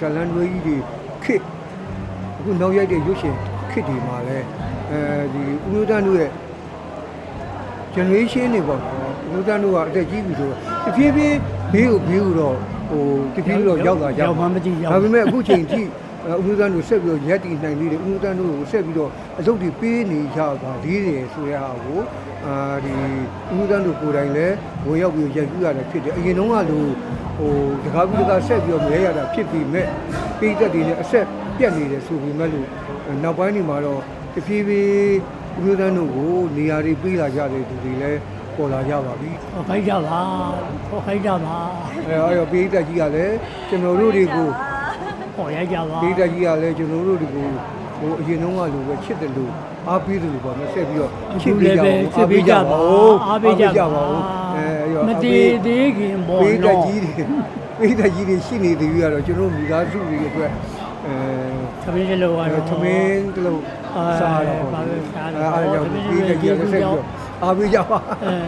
ကြီးတွေခစ်အခုနောက်ရိုက်တဲ့ရုပ်ရှင်ခစ်တွေမှာလည်းအဲဒီဦးမျိုးတန်းတို့ရဲ့ generation တွေပေါ့နော်ဦးမျိုးတန်းတို့ကအသက်ကြီးပြီဆိုတော့တဖြည်းဖြည်းဘေးကိုဘေးကိုတော့ဟိုတဖြည်းဖြည်းတော့ရောက်လာကြရောက်မှမကြည့်ရောက်ဒါပေမဲ့အခုချိန်ထိအဲ ဦးမျိုးတန်းတို့ဆက်ပြီးတော့ရက်တည်နိုင်သေးတယ်ဦးမျိုးတန်းတို့ကိုဆက်ပြီးတော့အလုပ်တွေပေးနေကြပါသေးတယ်ဆိုတဲ့ဟာကိုအာဒီဦးမျိုးတန်းတို့ကိုယ်တိုင်လည်းဝင်ရောက်ပြီးရိုက်ပြရတာဖြစ်တယ်အရင်တုန်းကလိုဟိုတကားပြီးတကားဆက်ပြီးတော့မဲရတာဖြစ်ပြီးမဲ့ပိတ်သက်တွေနဲ့အဆက်ပြတ်နေတယ်ဆိုပြီးမဲ့လို့နောက်ပိုင်းဒီမှာတော့တဖြည်းဖြည်းဦးမျိုးတန်းတို့ကိုနေရာတွေပေးလာကြတဲ့သူတွေလည်းပေါ်လာကြပါပြီခေါ်ခိုင်းကြပါခေါ်ခိုင်းကြပါအဲအဲ့တော့ပိတ်သက်ကြီးကလည်းကျွန်တော်တို့တွေကို ခေါ်ရိုက်ကြပါဒေတာကြီးကလည်းကျွန်တော်တို့ဒီကိုဟိုအရင်တုန်းကလိုပဲချစ်တယ်လို့အားပေးတယ်လို့ပေါ့နော်ဆက်ပြီးတော့ချစ်ပေးကြပါဦးချစ်ပေးကြပါအားပေးကြပါဦးအဲရောမတည်သေးခင်ပေါ့ပေးတနော်ကြီးတွေပေးတကြီးတွေရှိနေသေးပြီးတော့ကျွန်တော်မိသားစုတွေအတွက်အဲသမင်းလေးလောကတော့သမင်းတလို့စားတော့ပါပဲစားတယ်အဲအားကြောင့်သမင်းပေးတလေးကြီးကကျေးလည်းဇူးဆက်ပြီးကြောင့်တော့အားပေးကြပါအဲ